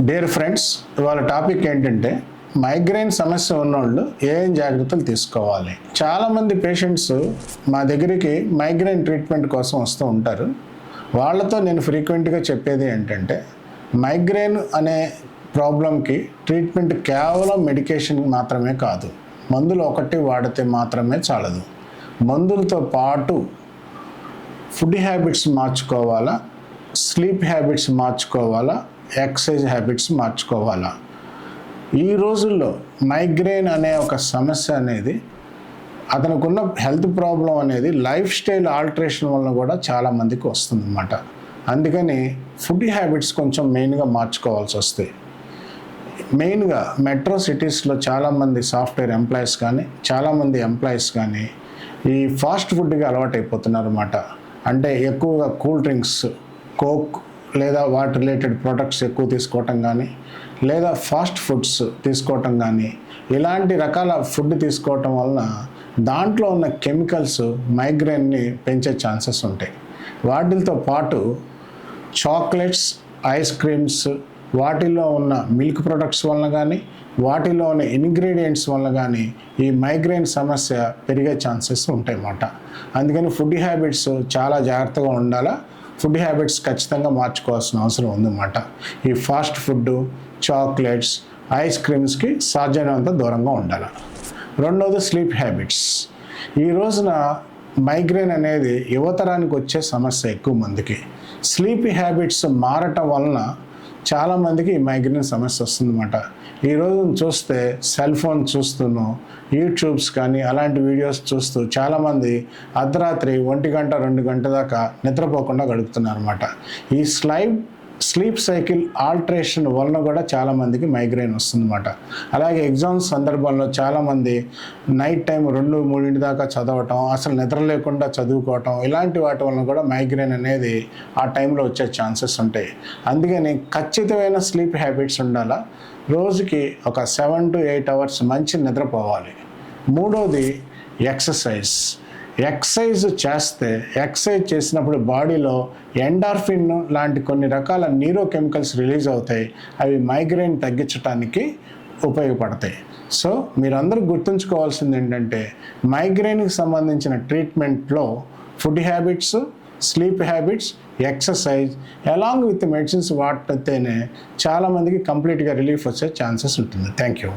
Dear friends ఇవాళ topic ఏంటంటే migraine సమస్య ఉన్నోళ్ళు ఏం జాగ్రత్తలు తీసుకోవాలి? చాలామంది పేషెంట్స్ మా దగ్గరికి మైగ్రైన్ ట్రీట్మెంట్ కోసం వస్తూ ఉంటారు. వాళ్ళతో నేను ఫ్రీక్వెంట్గా చెప్పేది ఏంటంటే మైగ్రైన్ అనే ప్రాబ్లంకి ట్రీట్మెంట్ కేవలం మెడికేషన్ మాత్రమే కాదు. మందులు ఒకటి వాడితే మాత్రమే చాలదు. మందులతో పాటు ఫుడ్ హ్యాబిట్స్ మార్చుకోవాలా? స్లీప్ హ్యాబిట్స్ మార్చుకోవాలా? ఎక్సర్సైజ్ హ్యాబిట్స్ మార్చుకోవాలా? ఈ రోజుల్లో మైగ్రేన్ అనే ఒక సమస్య అనేది అతనికున్న హెల్త్ ప్రాబ్లం అనేది లైఫ్ స్టైల్ ఆల్టరేషన్ వల్ల కూడా చాలామందికి వస్తుందన్నమాట. అందుకని ఫుడ్ హ్యాబిట్స్ కొంచెం మెయిన్గా మార్చుకోవాల్సి వస్తాయి మెయిన్గా మెట్రో సిటీస్లో చాలామంది సాఫ్ట్వేర్ ఎంప్లాయీస్ కానీ చాలామంది ఎంప్లాయీస్ కానీ ఈ ఫాస్ట్ ఫుడ్కి అలవాటైపోతున్నారు అనమాట అంటే ఎక్కువగా కూల్ డ్రింక్స్ కోక్ లేదా వాటి రిలేటెడ్ ప్రొడక్ట్స్ ఎక్కువ తీసుకోవటం కానీ లేదా ఫాస్ట్ ఫుడ్స్ తీసుకోవటం కానీ ఇలాంటి రకాల ఫుడ్ తీసుకోవటం వలన దాంట్లో ఉన్న కెమికల్స్ మైగ్రేన్ని పెంచే ఛాన్సెస్ ఉంటాయి. వాటితో పాటు చాక్లెట్స్ ఐస్ క్రీమ్స్ వాటిలో ఉన్న మిల్క్ ప్రొడక్ట్స్ వలన కానీ వాటిలో ఉన్న ఇంగ్రీడియంట్స్ వలన కానీ ఈ మైగ్రేన్ సమస్య పెరిగే ఛాన్సెస్ ఉంటాయి అన్నమాట అందుకని ఫుడ్ హ్యాబిట్స్ చాలా జాగ్రత్తగా ఉండాలా. ఫుడ్ హ్యాబిట్స్ ఖచ్చితంగా మార్చుకోవాల్సిన అవసరం ఉందన్నమాట. ఈ ఫాస్ట్ ఫుడ్ చాక్లెట్స్ ఐస్ క్రీమ్స్కి సాధ్యమైనంత దూరంగా ఉండాలి. రెండవది స్లీప్ హ్యాబిట్స్. ఈ రోజున మైగ్రేన్ అనేది యువతరానికి వచ్చే సమస్య ఎక్కువ మందికి. స్లీప్ హ్యాబిట్స్ మారటం వలన చాలామందికి ఈ మైగ్రేన్ సమస్య వస్తుందన్నమాట. ఈ రోజు చూస్తే సెల్ ఫోన్ చూస్తున్నాం యూట్యూబ్స్ కానీ అలాంటి వీడియోస్ చూస్తూ చాలామంది అర్ధరాత్రి ఒంటి గంట రెండు గంట దాకా నిద్రపోకుండా గడుపుతున్నారు అనమాట ఈ స్లైడ్ స్లీప్ సైకిల్ ఆల్టరేషన్ వలన కూడా చాలామందికి మైగ్రైన్ వస్తుందన్నమాట. అలాగే ఎగ్జామ్స్ సందర్భంలో చాలామంది నైట్ టైం రెండు మూడింటి దాకా చదవటం అసలు నిద్ర లేకుండా చదువుకోవటం ఇలాంటి వాటి వలన కూడా మైగ్రైన్ అనేది ఆ టైంలో వచ్చే ఛాన్సెస్ ఉంటాయి. అందుకని ఖచ్చితమైన స్లీప్ హ్యాబిట్స్ ఉండాలా? రోజుకి ఒక సెవెన్ టు ఎయిట్ అవర్స్ మంచి నిద్రపోవాలి మూడోది ఎక్సర్సైజ్. ఎక్సైజ్ చేస్తే ఎక్సైజ్ చేసినప్పుడు బాడీలో ఎండార్ఫిన్ లాంటి కొన్ని రకాల న్యూరో కెమికల్స్ రిలీజ్ అవుతాయి. అవి మైగ్రేన్ తగ్గించడానికి ఉపయోగపడతాయి. సో మీరందరూ గుర్తుంచుకోవాల్సింది ఏంటంటే మైగ్రేన్కి సంబంధించిన ట్రీట్మెంట్లో food habits sleep habits exercise along with medicines వాడితేనే చాలామందికి కంప్లీట్గా రిలీఫ్ వచ్చే ఛాన్సెస్ ఉంటుంది. Thank you